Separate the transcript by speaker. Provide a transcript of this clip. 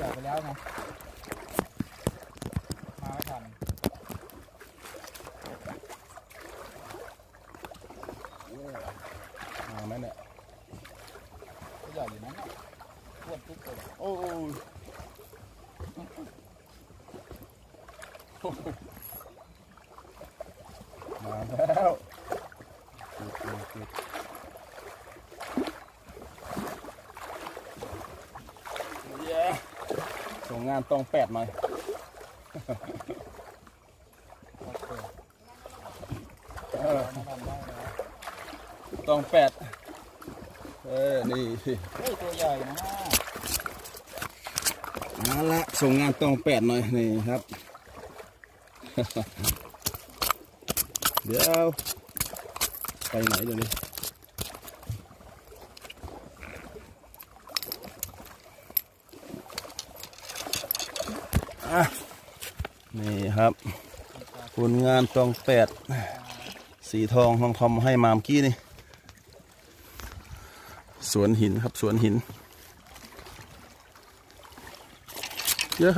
Speaker 1: ยื่อไปแล้วไงมาไม่ทัน
Speaker 2: มาไหมเนี่ย
Speaker 1: ก็ใหญ่อยู่นั้นน่ะอ้วนทุกตัว
Speaker 2: โอ้ยมาแล้วติดติดติดเย้ ส่งงานตรงแปดหน่อย
Speaker 1: โอเค
Speaker 2: เออ
Speaker 1: ม
Speaker 2: ตรงแปดเออ นี่
Speaker 1: ตัวใหญ่นะ
Speaker 2: มาละส่งงานตรงแปดหน่อยนี่ครับ เดี๋ยว ไปไหนเดี๋ยวนี้ นี่ครับผลงานตองแปดสีทองทองทอมให้มามกี้นี่ สวนหินครับสวนหิน เยอะ